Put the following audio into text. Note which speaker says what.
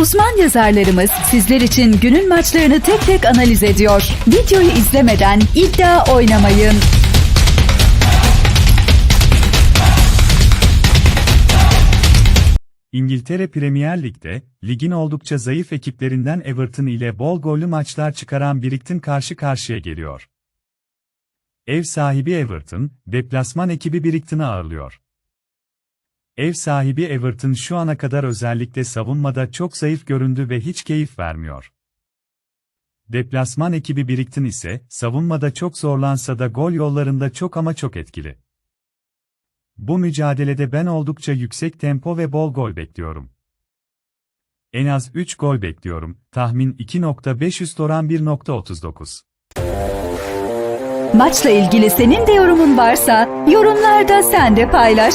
Speaker 1: Uzman yazarlarımız sizler için günün maçlarını tek tek analiz ediyor. Videoyu izlemeden iddia oynamayın.
Speaker 2: İngiltere Premier Lig'de, ligin oldukça zayıf ekiplerinden Everton ile bol gollü maçlar çıkaran Brighton karşı karşıya geliyor. Ev sahibi Everton, deplasman ekibi Brighton'ı ağırlıyor. Ev sahibi Everton şu ana kadar özellikle savunmada çok zayıf göründü ve hiç keyif vermiyor. Deplasman ekibi Brighton ise, savunmada çok zorlansa da gol yollarında çok ama çok etkili. Bu mücadelede ben oldukça yüksek tempo ve bol gol bekliyorum. En az 3 gol bekliyorum. Tahmin 2.5 üst oran 1.39.
Speaker 1: Maçla ilgili senin de yorumun varsa yorumlarda sen de paylaş.